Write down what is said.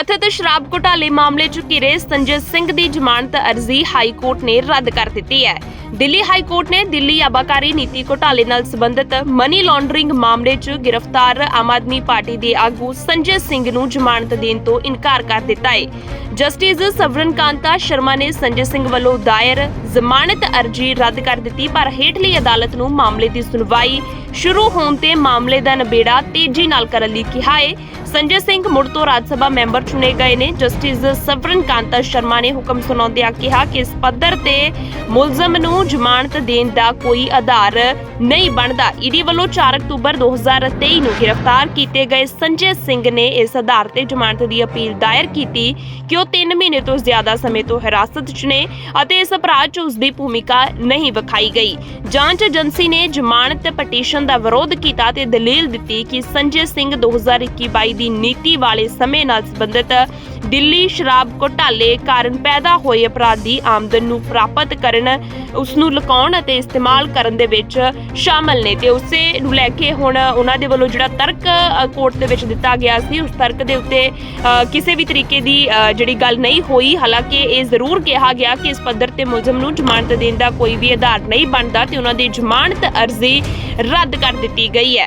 ਕਥਿਤ ਸ਼ਰਾਬ ਘੁਟਾਲੇ ਮਾਮਲੇ 'ਚ ਘਿਰੇ ਸੰਜੇ ਸਿੰਘ ਦੀ ਜ਼ਮਾਨਤ ਅਰਜ਼ੀ ਹਾਈ ਕੋਰਟ ਨੇ ਰੱਦ ਕਰ ਦਿੱਤੀ ਹੈ। ਦਿੱਲੀ ਹਾਈ ਕੋਰਟ ਨੇ ਦਿੱਲੀ ਆਬਾਕਾਰੀ ਨੀਤੀ ਘੁਟਾਲੇ ਨਾਲ ਸੰਬੰਧਿਤ ਮਨੀ ਲਾਂਡਰਿੰਗ ਮਾਮਲੇ 'ਚ ਗ੍ਰਿਫਤਾਰ ਆਮ ਆਦਮੀ ਪਾਰਟੀ ਦੇ ਆਗੂ ਸੰਜੇ ਸਿੰਘ ਨੂੰ ਜ਼ਮਾਨਤ ਦੇਣ ਤੋਂ ਇਨਕਾਰ ਕਰ ਦਿੱਤਾ ਹੈ। ਜਸਟਿਸ ਸਵਰਨ ਕਾਂਤਾ ਸ਼ਰਮਾ ਨੇ ਸੰਜੇ ਸਿੰਘ ਵੱਲੋਂ ਦਾਇਰ ਜ਼ਮਾਨਤ ਅਰਜ਼ੀ ਰੱਦ ਕਰ ਦਿੱਤੀ, ਪਰ ਹੇਠਲੀ ਅਦਾਲਤ ਨੂੰ ਮਾਮਲੇ ਦੀ ਸੁਣਵਾਈ ਸ਼ੁਰੂ ਹੋਣ ਤੇ ਮਾਮਲੇ ਦਾ ਨਿਬੇੜਾ ਤੇਜ਼ੀ ਨਾਲ ਕਰਨ ਲਈ ਕਿਹਾ ਹੈ ਸੰਜੇ ਸਿੰਘ ਮੁੜ ਤੋਂ ਰਾਜ ਸਭਾ ਮੈਂਬਰ ਚੁਣੇ ਗਏ ਨੇ। ਜਸਟਿਸ ਸਵਰਨ ਕਾਂਤਾ ਸ਼ਰਮਾ ਨੇ ਹੁਕਮ ਸੁਣਾਉਂਦਿਆਂ ਕਿਹਾ ਕਿ ਇਸ ਪੱਧਰ ਤੇ ਮੁਲਜ਼ਮ ਨੂੰ ਜ਼ਮਾਨਤ ਦੇਣ ਦਾ ਕੋਈ ਆਧਾਰ ਨਹੀਂ ਬਣਦਾ। ਈਡੀ ਵੱਲੋਂ 4 ਅਕਤੂਬਰ 2023 ਨੂੰ ਗ੍ਰਿਫਤਾਰ ਕੀਤੇ ਗਏ ਸੰਜੇ ਸਿੰਘ ਨੇ ਇਸ ਆਧਾਰ ਤੇ ਜ਼ਮਾਨਤ ਦੀ ਅਪੀਲ ਦਾਇਰ ਕੀਤੀ ਕਿ ਉਹ 3 ਮਹੀਨੇ ਤੋਂ ਜ਼ਿਆਦਾ ਸਮੇਂ ਤੋਂ ਹਿਰਾਸਤ 'ਚ ਨੇ ਅਤੇ ਇਸ ਅਪਰਾਧ 'ਚ ਉਸ ਦੀ ਭੂਮਿਕਾ ਨਹੀਂ ਵਿਖਾਈ ਗਈ। ਜਾਂਚ ਏਜੰਸੀ ਨੇ ਜ਼ਮਾਨਤ ਪਟੀਸ਼ਨ ਦਾ ਵਿਰੋਧ ਕੀਤਾ ਤੇ ਦਲੀਲ ਦਿੱਤੀ ਕਿ ਸੰਜੇ ਸਿੰਘ 2021-22 ਦੀ ਨੀਤੀ ਵਾਲੇ ਸਮੇਂ ਨਾਲ ਸੰਬੰਧਿਤ ਦਿੱਲੀ ਸ਼ਰਾਬ ਘੋਟਾਲੇ ਕਾਰਨ ਪੈਦਾ ਹੋਏ ਅਪਰਾਧੀ ਆਮਦਨ ਨੂੰ ਪ੍ਰਾਪਤ ਕਰਨ ਉਸ ਨੂੰ ਲੁਕਾਉਣ ਅਤੇ ਇਸਤੇਮਾਲ ਕਰਨ ਦੇ ਵਿੱਚ ਸ਼ਾਮਲ ਨੇ ਤੇ ਉਸੇ ਨੂੰ ਲੈ ਕੇ ਹੁਣ ਉਹਨਾਂ ਦੇ ਵੱਲੋਂ ਜਿਹੜਾ ਤਰਕ ਕੋਰਟ ਦੇ ਵਿੱਚ ਦਿੱਤਾ ਗਿਆ ਸੀ, ਉਸ ਤਰਕ ਦੇ ਉੱਤੇ ਕਿਸੇ ਵੀ ਤਰੀਕੇ ਦੀ ਜਿਹੜੀ ਗੱਲ ਨਹੀਂ ਹੋਈ। ਹਾਲਾਂਕਿ ਇਹ ਜ਼ਰੂਰ ਕਿਹਾ ਗਿਆ ਕਿ ਇਸ ਪੱਧਰ ਤੇ ਮੁਲਜ਼ਮ ਨੂੰ ਜ਼ਮਾਨਤ ਦੇਣ ਦਾ ਕੋਈ ਵੀ ਆਧਾਰ ਨਹੀਂ ਬਣਦਾ ਤੇ ਉਹਨਾਂ ਦੀ ਜ਼ਮਾਨਤ ਅਰਜ਼ੀ ਰੱਦ ਕਰ ਦਿੱਤੀ ਗਈ ਹੈ।